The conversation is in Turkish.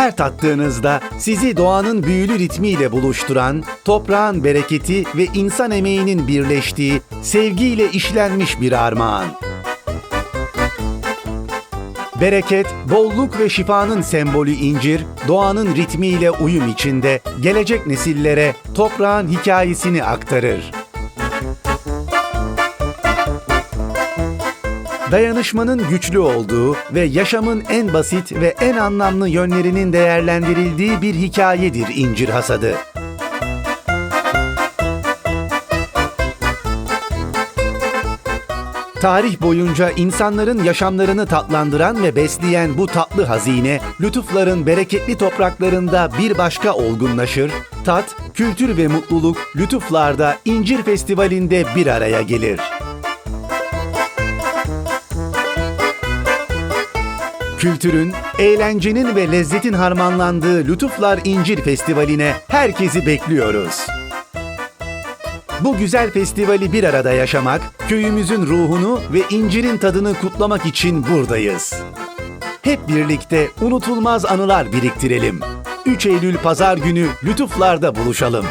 Her tattığınızda sizi doğanın büyülü ritmiyle buluşturan, toprağın bereketi ve insan emeğinin birleştiği, sevgiyle işlenmiş bir armağan. Bereket, bolluk ve şifanın sembolü incir, doğanın ritmiyle uyum içinde gelecek nesillere toprağın hikayesini aktarır. Dayanışmanın güçlü olduğu ve yaşamın en basit ve en anlamlı yönlerinin değerlendirildiği bir hikayedir incir hasadı. Tarih boyunca insanların yaşamlarını tatlandıran ve besleyen bu tatlı hazine, lütufların bereketli topraklarında bir başka olgunlaşır, tat, kültür ve mutluluk lütuflarda İncir Festivali'nde bir araya gelir. Kültürün, eğlencenin ve lezzetin harmanlandığı Lütuflar İncir Festivali'ne herkesi bekliyoruz. Bu güzel festivali bir arada yaşamak, köyümüzün ruhunu ve incirin tadını kutlamak için buradayız. Hep birlikte unutulmaz anılar biriktirelim. 3 Eylül Pazar günü Lütuflar'da buluşalım.